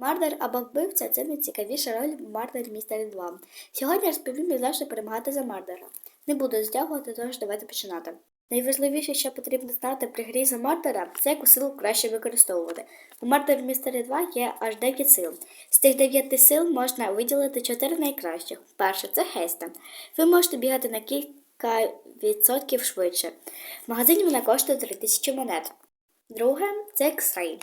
Мардер або вбивця це найцікавіша роль в Мардер Містері 2. Сьогодні я розповім, як завжди перемагати за Мардера. Не буду стягувати, тож давайте починати. Найважливіше, що потрібно знати при грі за Мардера, це яку силу краще використовувати. У Мардер Містері 2 є аж 9 сил. З тих 9 сил можна виділити 4 найкращих. Перше це Геста. Ви можете бігати на кілька відсотків швидше. В магазині вона коштує 3000 монет. Друге це X-Ray.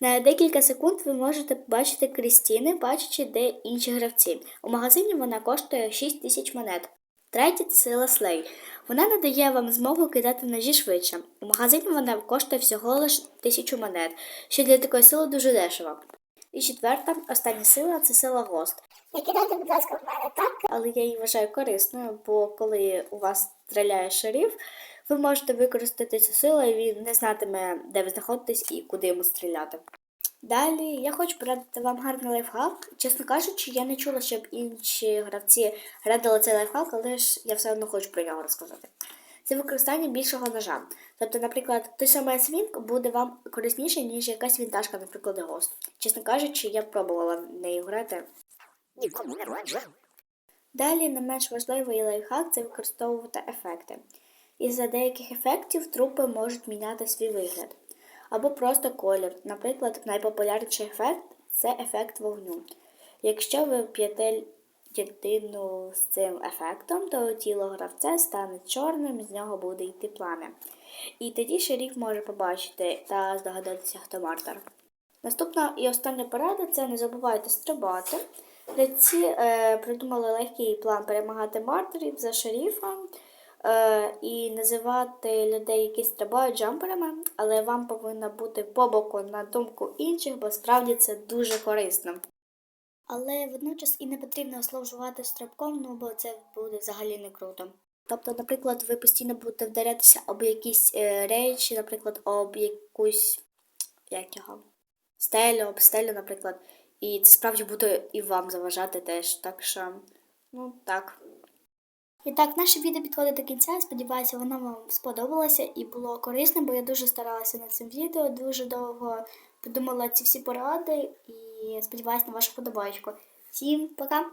На декілька секунд ви можете побачити Крістіни, бачачи, де інші гравці. У магазині вона коштує 6 тисяч монет. Третє це сила Слей. Вона надає вам змогу кидати ножі швидше. У магазині вона коштує всього лише тисячу монет, що для такої сили дуже дешево. І четверта, остання сила це сила Гост. Не кидайте, будь ласка, в мене, так? Але я її вважаю корисною, бо коли у вас стріляє шериф, ви можете використати цю силу, і він не знатиме, де ви знаходитесь і куди йому стріляти. Далі я хочу порадити вам гарний лайфхак. Чесно кажучи, я не чула, щоб інші гравці радили цей лайфхак, але ж я все одно хочу про нього розказати. Це використання більшого ножа. Тобто, наприклад, той самий свінк буде вам корисніше, ніж якась вінтажка, наприклад, гост. Чесно кажучи, я пробувала нею грати. Нікому не раджу. Далі не менш важливий лайфхак це використовувати ефекти. Із-за деяких ефектів трупи можуть міняти свій вигляд. Або просто колір. Наприклад, найпопулярніший ефект це ефект вогню. Якщо ви вп'єте єдину з цим ефектом, то тіло гравця стане чорним, з нього буде йти плам'я. І тоді шеріф може побачити та здогадатися, хто мартер. Наступна і остання порада це не забувайте стрибати. Гравці е, придумали легкий план перемагати мартерів за шерифом е, і називати людей, які стрибають джамперами, але вам повинно бути по боку на думку інших, бо справді це дуже корисно. Але водночас і не потрібно зловживати стрибком, ну бо це буде взагалі не круто. Тобто, наприклад, ви постійно будете вдарятися об якісь е, речі, наприклад, об якусь як його, стелю, об стелю, наприклад. І це справді буде і вам заважати теж. Так що, ну так. І так, наше відео підходить до кінця. Сподіваюся, воно вам сподобалося і було корисним, бо я дуже старалася над цим відео, дуже довго подумала ці всі поради і сподіваюся на вашу подобачку. Всім пока!